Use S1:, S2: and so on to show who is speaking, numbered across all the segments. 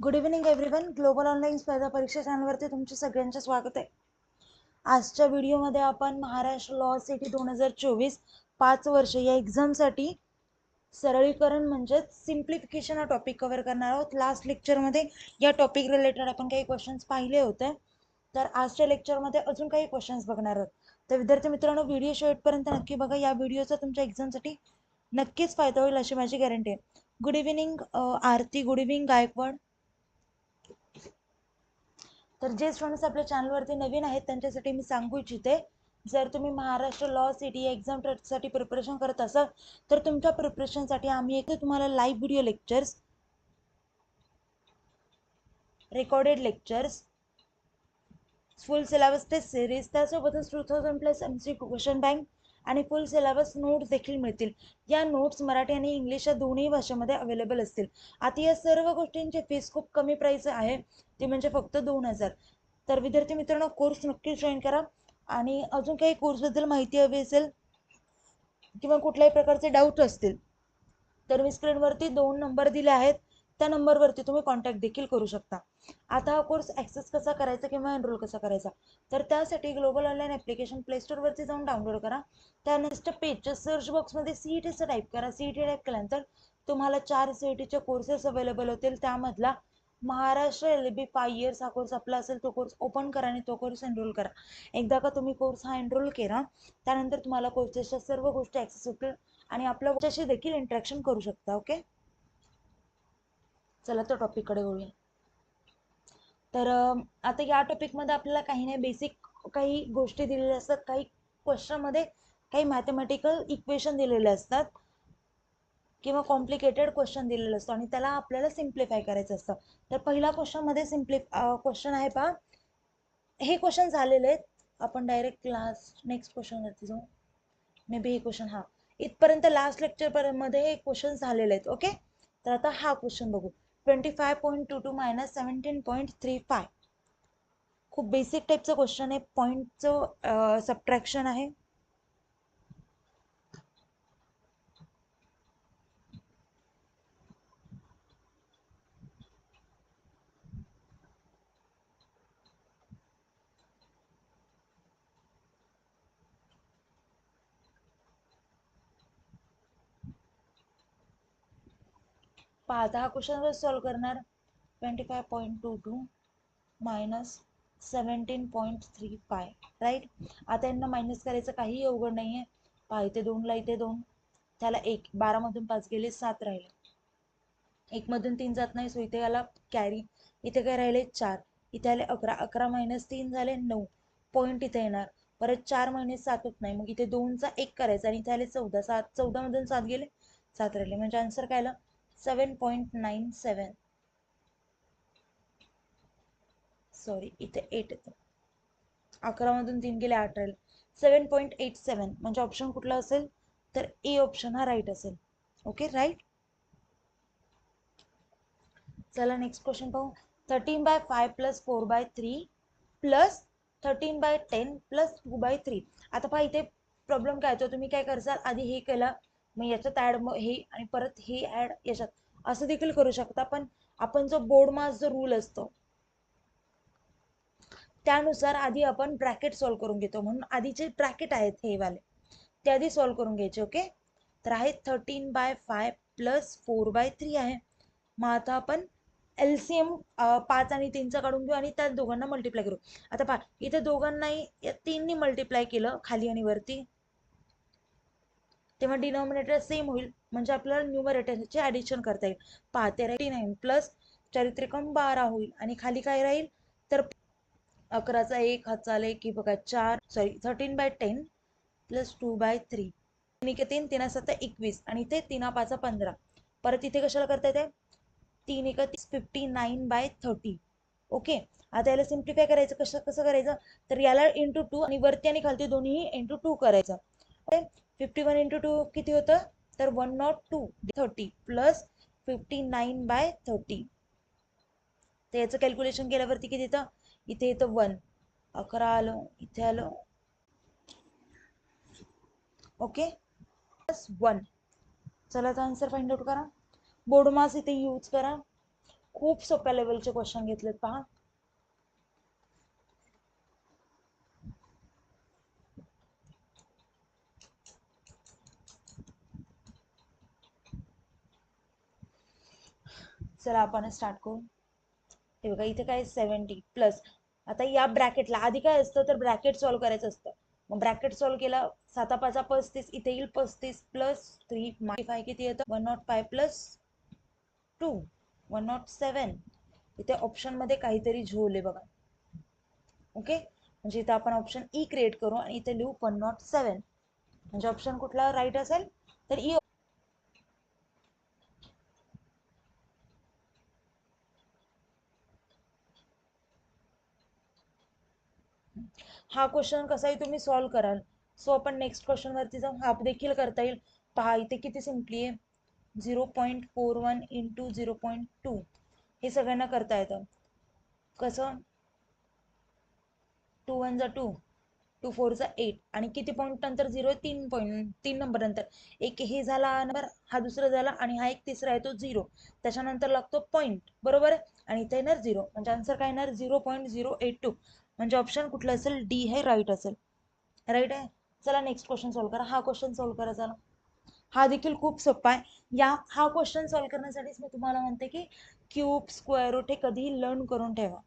S1: Good evening everyone global online स्पर्धा परीक्षा चॅनलवरती तुमचे सगळ्यांचे स्वागत आहे. आजच्या व्हिडिओमध्ये आपण महाराष्ट्र लॉ सिटी दोन हजार चोवीस पाच वर्ष या एक्झामसाठी सरळीकरण म्हणजेच सिम्प्लिफिकेशन हा टॉपिक कव्हर करणार आहोत. लास्ट लेक्चरमध्ये या टॉपिक रिलेटेड आपण काही क्वेश्चन्स पाहिले होते. तर आजच्या लेक्चरमध्ये अजून काही क्वेश्चन्स बघणार आहोत. तर विद्यार्थी मित्रांनो व्हिडिओ शेवटपर्यंत नक्की बघा. या व्हिडिओचा तुमच्या एक्झामसाठी नक्कीच फायदा होईल अशी माझी गॅरंटी आहे. Good evening Aarti. Good evening Gaikwad. तर जे स्टुडंट्स आपल्या चॅनलवरती नवीन आहेत त्यांच्यासाठी मी सांगू इच्छिते. जर तुम्ही महाराष्ट्र लॉ सिटी या एक्झामसाठी प्रिपरेशन करत असाल तर तुमच्या प्रिपरेशनसाठी आम्ही एक तुम्हाला live video lectures recorded lectures full syllabus test series त्यासोबतच two thousand plus M C question bank आणि फुल सिलेबस नोट्स देखील मिळतील. या नोट्स मराठी आणि इंग्लिश या दोन्ही भाषेमध्ये अवेलेबल असतील. आता या सर्व गोष्टींची फीस खूप कमी प्राईस आहे. ते म्हणजे फक्त दोन हजार. तर विद्यार्थी मित्रांनो कोर्स नक्कीच जॉईन करा. आणि अजून काही कोर्सबद्दल माहिती हवी असेल किंवा कुठल्याही प्रकारचे डाऊट असतील तर मी स्क्रीनवरती दोन नंबर दिले आहेत. त्या नंबरवरती तुम्ही कॉन्टॅक्ट देखील करू शकता. आता हा कोर्स ॲक्सेस कसा करायचा किंवा एनरोल कसा करायचा? तर त्यासाठी ग्लोबल ऑनलाईन ॲप्लिकेशन प्लेस्टोरवरती जाऊन डाउनलोड करा. त्यानंतर पेजच्या सर्च बॉक्समध्ये सीई टीचं टाईप करा. सी टी टाईप केल्यानंतर तुम्हाला चार सी टीचे कोर्सेस अवेलेबल होतील. त्यामधला Maharashtra L B five years हा कोर्स आपला असेल तो कोर्स ओपन करा आणि तो कोर्स एनरोल करा. एकदा का तुम्ही कोर्स हा एनरोल केला त्यानंतर तुम्हाला कोर्सेसच्या सर्व गोष्टी ॲक्सेस होतील आणि आपल्या देखील इंटरॅक्शन करू शकता ओके चला तर टॉपिककडे वळूया. तर आता या टॉपिकमध्ये आपल्याला काही नाही बेसिक काही गोष्टी दिलेल्या असतात काही क्वेश्चनमध्ये काही मॅथमॅटिकल इक्वेशन दिलेले असतात. किंवा कॉम्प्लिकेटेड क्वेश्चन दिलेलं असतं आणि त्याला आपल्याला सिम्प्लिफाय करायचं असतं. तर पहिला क्वेश्चनमध्ये सिम्प्लि क्वेश्चन आहे पहा. हे क्वेश्चन झालेले आहेत. आपण डायरेक्ट क्लास नेक्स्ट क्वेश्चनवरती जाऊ. मे बी हे क्वेश्चन हा. इथपर्यंत लास्ट लेक्चरपर्यंतमध्ये हे क्वेश्चन झालेले आहेत ओके तर आता हा क्वेश्चन बघू. Twenty five point two two minus seventeen point three five खूप बेसिक टाईपचं क्वेश्चन आहे. पॉईंटचं सबट्रॅक्शन आहे. पाच दहा क्वेश्चन कसं सॉल्व करणार. Twenty five point two two minus seventeen point three five right आता यांना मायनस करायचं काहीही अवघड नाही आहे पहा इथे दोनला इथे दोन. त्याला एक बारामधून पाच गेले सात राहिले. एकमधून तीन जात नाही सो इथे याला कॅरी इथे काय राहिले? चार. इथे आले अकरा. अकरा मायनस तीन झाले नऊ. पॉईंट इथे येणार. परत चार महिने सात होत नाही. मग इथे दोनचा एक करायचा आणि इथे आले चौदा. सात चौदामधून सात गेले सात राहिले. म्हणजे आन्सर काय आलं? Seven point nine seven. Sorry इथे एट येतं. अकरामधून तीन गेले आठ राहील. सेवन पॉईंट एट सेवन म्हणजे ऑप्शन कुठला असेल? तर ए ऑप्शन हा राईट असेल. ओके राईट चला नेक्स्ट क्वेश्चन पाहू. Thirteen by five plus four by three plus thirteen by ten plus two by three आता पहा इथे प्रॉब्लेम काय होतो? तुम्ही काय करसाल? आधी हे केलं. मग याच्यात ॲड मग हे आणि परत हे ॲड याच्यात. असं देखील करू शकता पण आपण जो बोर्ड मास जो रूल असतो त्यानुसार आधी आपण ब्रॅकेट सॉल्व करून घेतो. म्हणून आधीचे ब्रॅकेट आहेत हे वाले ते आधी सॉल्व करून घ्यायचे ओके तर आहे thirteen by five plus four by three आहे. मग आता आपण एल सी एम पाच आणि तीनचा काढून घेऊ आणि त्या दोघांना मल्टिप्लाय करू. आता पहा इथे दोघांनाही या तीननी मल्टिप्लाय केलं खाली आणि वरती. तेव्हा डिनॉमिनेटर सेम होईल. म्हणजे आपल्याला न्युमरेटरचे ॲडिशन करता येईल. पहा तेरा नाईन प्लस चारित्रिकम बारा होईल. आणि खाली काय राहील? तर अकराचा एक हात चालेल की बघा चार sorry thirteen by ten plus two by three तीन एक तीन तीन सत्ता एकवीस. आणि इथे तीना पाचा पंधरा. परत इथे कशाला करता येते? तीन एक तीस fifty nine by thirty okay आता याला सिम्प्लिफाय करायचं कसं कसं करायचं? तर याला इंटू टू आणि वरती आणि खालती दोन्ही इंटू टू करायचं. फिफ्टी वन इंटू टू किती होतं? तर one not two thirty plus fifty nine by thirty तर याचं कॅल्क्युलेशन केल्यावरती किती येतं? इथे येतं वन अकरा आलं इथे आलं. ओके प्लस वन चला तर आन्सर फाइंड आउट करा. बोर्ड मास इथे यूज करा. खूप सोप्या लेवलचे क्वेश्चन घेतलेत पहा. चला आपण स्टार्ट करू. हे बघा इथे काय सेवन्टी प्लस आता या ब्रॅकेटला आधी काय असतं? तर ब्रॅकेट सॉल्व्ह करायचं असतं. मग ब्रॅकेट सॉल्व्ह केला साता पाचा पस्तीस इथे येईल पस्तीस प्लस थ्री फाय किती येतं? One not five plus two one not seven इथे ऑप्शनमध्ये काहीतरी झोल आहे बघा. ओके म्हणजे इथं आपण ऑप्शन ई क्रिएट करू आणि इथे लिहू वन नॉट सेवन म्हणजे ऑप्शन कुठला राईट असेल? तर ई हा क्वेश्चन कसाही तुम्ही सॉल्व्ह कराल. सो आपण नेक्स्ट क्वेश्चन वरती जाऊ हा देखील करता येईल. पहा इथे किती सिम्पली आहे. Zero point four one into zero point two हे सगळ्यांना करता येतं. कसं? टू वन जा टू टू फोर जा एट आणि किती पॉईंट नंतर? झिरो तीन पॉईंट तीन नंबर नंतर. एक हे झाला नंबर हा दुसरा झाला आणि हा एक तिसरा आहे तो झिरो त्याच्यानंतर लागतो पॉईंट बरोबर? आहे आणि इथे येणार झिरो म्हणजे आन्सर काय येणार? Zero point zero eight two म्हणजे ऑप्शन कुठलं असेल डी हे राईट असेल. राईट आहे? चला नेक्स्ट क्वेश्चन सॉल्व्ह करा. हा क्वेश्चन सॉल्व्ह करा चला. हा देखील खूप सोपा आहे. या हा क्वेश्चन सॉल्व्ह करण्यासाठीच मी तुम्हाला म्हणते की क्यूब स्क्वेअर रूट हे कधीही लर्न करून ठेवा.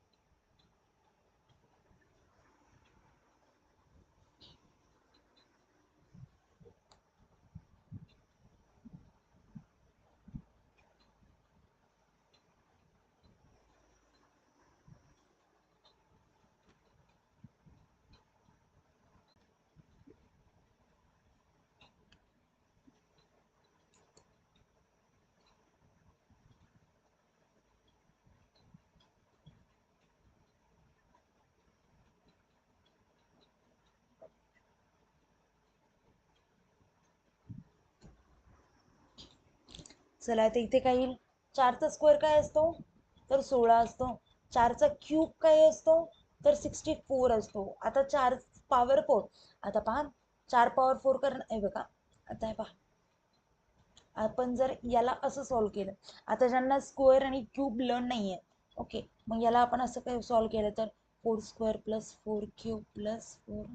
S1: चला आता इथे काय येईल चारचा स्क्वेअर काय असतो? तर सोळा असतो. चारचा क्यूब काय असतो? तर सिक्स्टी फोर असतो. आता चार पॉवर फोर आता पहा चार पॉवर फोर करणं हे बघा आता हे पहा. आपण जर याला असं सॉल्व्ह केलं आता ज्यांना स्क्वेअर आणि क्यूब लर्न नाही आहे ओके मग याला आपण असं काय सॉल्व्ह केलं तर? Four square plus four cube plus four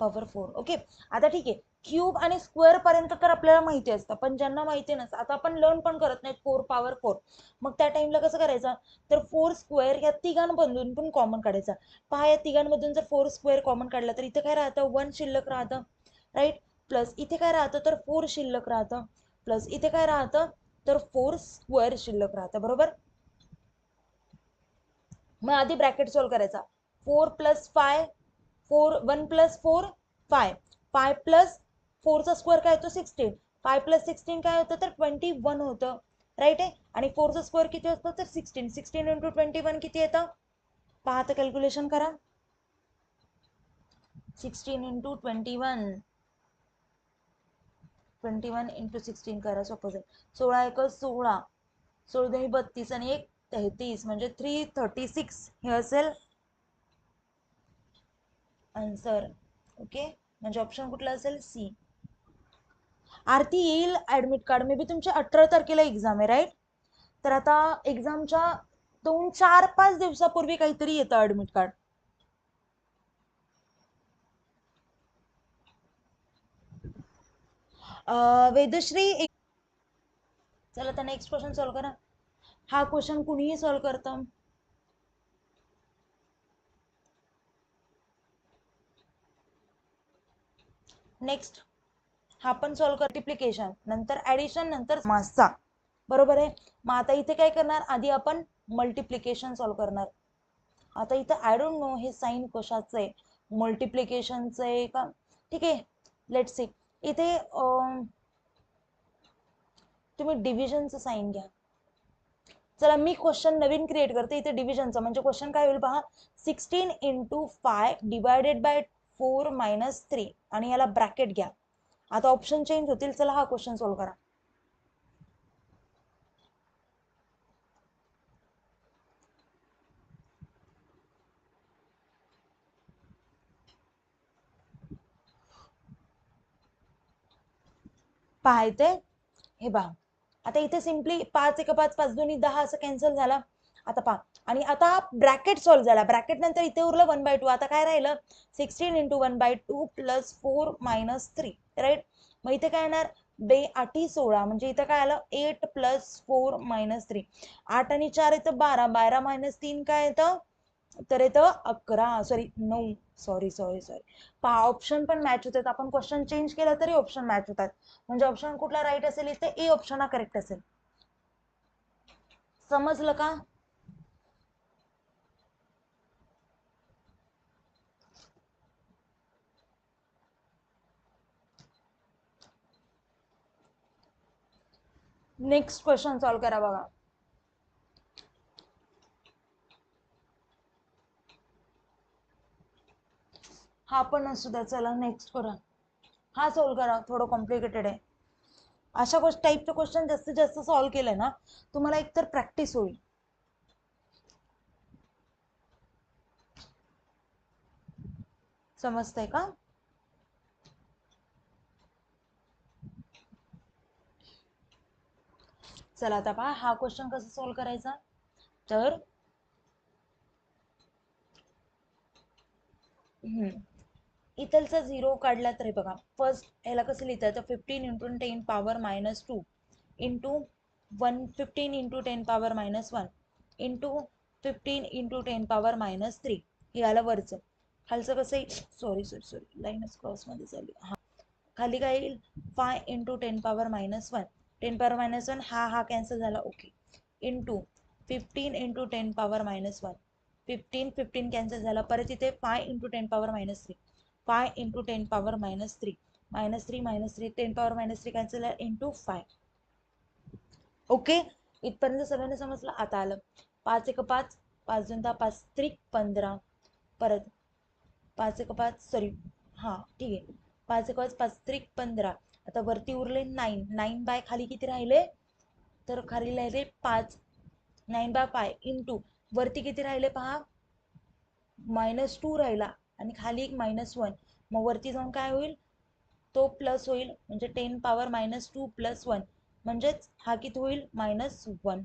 S1: power four okay आता ठीक आहे. क्यूब आणि स्क्वेअर पर्यंत तर आपल्याला माहिती असतं पण ज्यांना माहिती नसतं आता आपण लर्न पण करत नाही फोर पॉवर फोर मग त्या टाइमला कसं करायचं? तर फोर स्क्वेअर या तिघांमधून पण कॉमन काढायचा. पहा या तिघांमधून जर फोर स्क्वेअर कॉमन काढला तर इथे काय राहतं? वन शिल्लक राहतं राईट प्लस इथे काय राहतं? तर फोर शिल्लक राहतं. प्लस इथे काय राहतं? तर फोर स्क्वेअर शिल्लक राहतं बरोबर? मग आधी ब्रॅकेट सॉल्व करायचा. Four plus five four one plus four five five plus फोरचा स्क्वेअर काय होतो? सिक्स्टीन. फाय प्लस सिक्स्टीन काय होतं? तर ट्वेंटी वन होतं. राईट आहे? आणि फोरचा स्क्वेअर किती असतो? तर sixteen. Sixteen into twenty one किती येतं? पहा तर कॅल्क्युलेशन करा. Sixteen into twenty one. Twenty one into sixteen करा सपोज सोळा एक सोळा. सोळा दोन्ही बत्तीस आणि एक तेहतीस. म्हणजे थ्री थर्टी सिक्स हे असेल आन्सर ओके म्हणजे ऑप्शन कुठला असेल? सी आरती येईल ऍडमिट कार्ड मे बी तुमची अठरा तारखेला एक्झाम आहे राईट तर आता एक्झामच्या दोन चार पाच दिवसापूर्वी काहीतरी येतं ऍडमिट कार्ड वेदश्री चला तर नेक्स्ट क्वेश्चन सॉल्व करा. हा क्वेश्चन कुणीही सॉल्व करतं. नेक्स्ट हा पण सॉल्व मल्टिप्लिकेशन नंतर ऍडिशन नंतर मासचा बरोबर आहे? मग आता इथे काय करणार? आधी आपण मल्टिप्लिकेशन सॉल्व्ह करणार. आता इथं आय डोंट नो हे साईन कशाचं आहे? मल्टिप्लिकेशनचं आहे का? ठीक आहे. लेट सी इथे तुम्ही डिव्हिजनचं साईन घ्या. चला मी क्वेश्चन नवीन क्रिएट करते. इथे डिव्हिजनचं म्हणजे क्वेश्चन काय होईल पहा? Sixteen into five divided by four minus three आणि याला ब्रॅकेट घ्या. आता ऑप्शन चेंज होतील चला हा क्वेश्चन सॉल्व करा. पाहायचंय? हे पहा आता इथे सिम्पली पाच एक पाच पाच दोन्ही दहा असं कॅन्सल झाला. आता पहा. आणि आता ब्रॅकेट सॉल्व्ह झाला. ब्रॅकेट नंतर इथे उरलं वन बाय टू आता काय राहिलं? Sixteen into one by two plus four minus three right मग इथे काय येणार? बे आठी सोळा. म्हणजे इथं काय आलं? Eight plus four minus three आठ आणि चार येतं बारा. बारा मायनस तीन काय येतं? तर येतं अकरा. सॉरी नऊ. सॉरी सॉरी सॉरी पहा ऑप्शन पण मॅच होतात. आपण क्वेश्चन चेंज केला तरी ऑप्शन मॅच होतात. म्हणजे ऑप्शन कुठला राईट असेल? इथे ए ऑप्शन हा करेक्ट असेल. समजलं का? नेक्स्ट क्वेश्चन सॉल्व करा बघा. हा पण असू द्या चला नेक्स्ट करा. हा सॉल्व करा थोडं कॉम्प्लिकेटेड आहे. अशा गोष्ट टाईपचे क्वेश्चन जास्तीत जास्त सॉल्व केले ना तुम्हाला एकतर प्रॅक्टिस होईल. समजतंय का? चला आता पहा हा क्वेश्चन कसा सॉल्व करायचा? तर हम्म. इथलचा झिरो काढला तरी बघा फर्स्ट ह्याला कसं लिहिता तर fifteen into ten power minus two into one fifteen into ten power minus one into fifteen into ten power minus three हे आलं वरचं. खालचं कसं येईल? सॉरी सॉरी सॉरी लाईनच क्रॉसमध्ये झाली हा. खाली काय येईल? Five into ten power minus one ten power minus one हा हा कॅन्सल झाला okay into fifteen into ten power minus one fifteen fifteen cancel झाला परत इथे five into ten power minus three five into ten power minus three minus three minus three ten power minus three cancel झाला into five okay इथपर्यंत सगळ्यांना समजलं? आता आलं. पाच एक पाच पाच दोन दहा पाच त्रिक पंधरा. परत पाच एक पाच सॉरी हां ठीक आहे. पाच एक पाच पाच त्रिक पंधरा. आता वरती उरले नाईन नाईन बाय खाली किती राहिले? तर खाली राहिले पाच. नाईन बाय फाय इंटू वरती किती राहिले पहा? मायनस टू राहिला. आणि खाली एक मायनस वन मग वरती जाऊन काय होईल? तो प्लस होईल. म्हणजे ten power minus two plus one म्हणजेच हा किती होईल? मायनस वन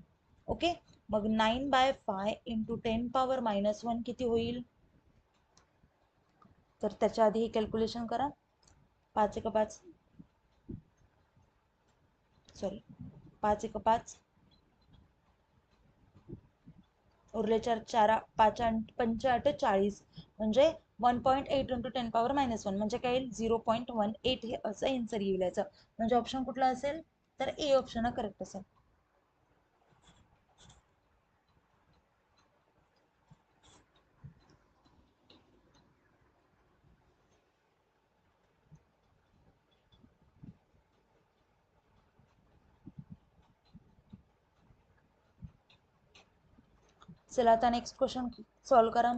S1: ओके मग nine by five into ten power minus one किती होईल? तर त्याच्या आधी हे कॅल्क्युलेशन करा. पाच एक पाच. सॉरी पाच एक पाच. उरले चार चार पाच आठ पंच चाळीस. म्हणजे one point eight into ten power minus one म्हणजे काय? येईल झिरो पॉईंट वन एट हे असं एन्सर येईल याचं. म्हणजे ऑप्शन कुठला असेल? तर ए ऑप्शन करेक्ट असेल. चला आता नेक्स्ट क्वेश्चन सॉल्व करा.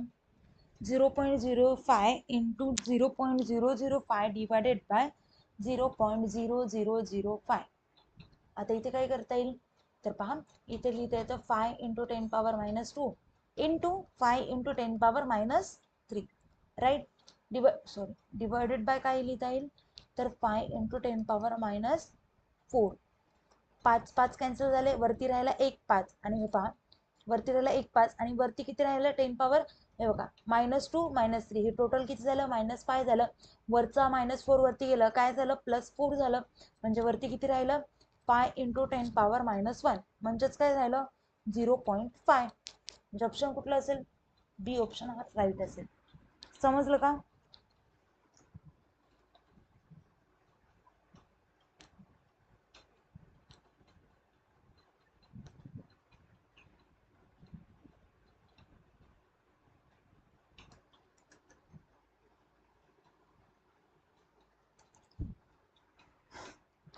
S1: Zero point zero five into zero point zero zero five divided by zero point zero zero zero five आता इथे काय करता येईल? तर पहा इथे लिहिता येतं five into ten power minus two into five into ten power minus three right divide sorry divided by काय लिहिता येईल? तर five into ten power minus four पाच पाच कॅन्सल झाले वरती राहिला एक पाच. आणि हे पहा वरती राहिला एक पाच आणि वरती किती राहिलं? टेन पॉवर हे बघा मायनस टू मायनस थ्री हे टोटल किती झालं? मायनस फाय झालं. वरचा मायनस फोर वरती गेलं. काय झालं? प्लस फोर झालं. म्हणजे वरती किती राहिलं? Five into ten power minus one म्हणजेच काय झालं झिरो पॉईंट फाय म्हणजे ऑप्शन कुठलं असेल? बी ऑप्शन हा राईट असेल. समजलं का?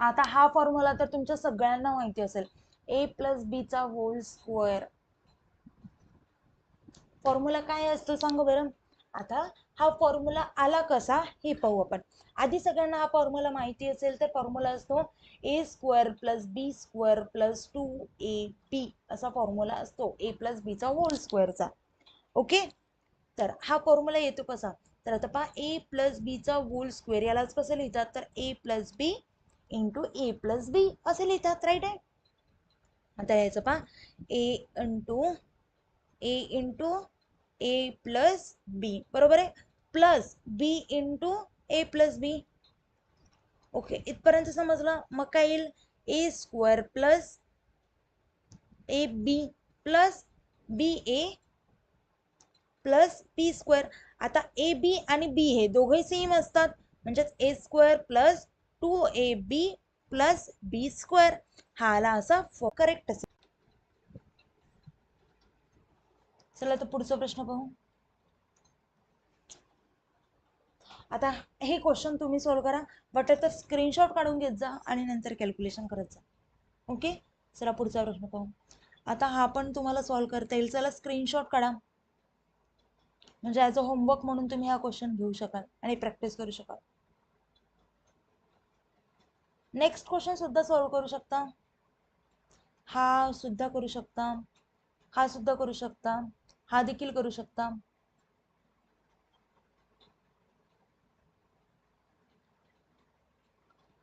S1: आता हा फॉर्म्युला तर तुमच्या सगळ्यांना माहिती असेल. ए प्लस बीचा होल स्क्वेअर फॉर्म्युला काय असतो सांगू बरं? आता हा फॉर्म्युला आला कसा? हे पाहू आपण. आधी सगळ्यांना हा फॉर्म्युला माहिती असेल तर फॉर्म्युला असतो A square plus B square plus two A B असा फॉर्म्युला असतो. ए प्लस बीचा होल स्क्वेअरचा ओके तर हा फॉर्म्युला येतो कसा? तर आता पहा ए प्लस बीचा होल स्क्वेअर यालाच कसं लिहितात? तर A plus B into A plus B असे लिहितात राईट आहे? आता यायचं पहा. A into A into A plus B बरोबर आहे? Plus B into A plus B okay इथपर्यंत समजलं? मग काय येईल? A square plus A B plus B A plus B square आता ए बी आणि बी हे दोघे सेम असतात. म्हणजेच A square plus two A B plus B square. हा आला असा करेक्ट असेल. चला तर पुढचा प्रश्न पाहू. आता हे क्वेश्चन तुम्ही सॉल्व करा. वाटत तर स्क्रीनशॉट काढून घेत जा आणि नंतर कॅल्क्युलेशन करत जा. ओके चला पुढचा प्रश्न पाहू. आता हा पण तुम्हाला सॉल्व करता येईल. चला स्क्रीनशॉट काढा. म्हणजे ॲज अ होमवर्क म्हणून तुम्ही हा क्वेश्चन घेऊ शकाल आणि प्रॅक्टिस करू शकाल. नेक्स्ट क्वेश्चन सुद्धा सॉल्व्ह करू शकता. हा सुद्धा करू शकता. हा सुद्धा करू शकता. हा देखील करू शकता.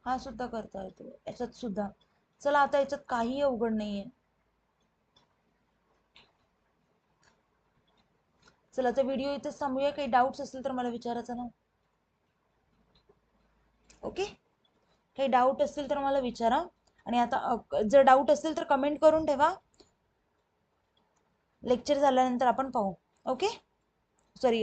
S1: हा सुद्धा करता येतो. याच्यात सुद्धा. चला आता याच्यात काही अवघड नाहीये. चला तर व्हिडिओ इथेच थांबूया. काही डाऊट्स असतील तर मला विचारायचं ना? ओके हे डाऊट असतील तर मला विचारा. आणि आता जर डाऊट असतील तर कमेंट करून ठेवा. लेक्चर झाल्यानंतर आपण पाहू. Okay sorry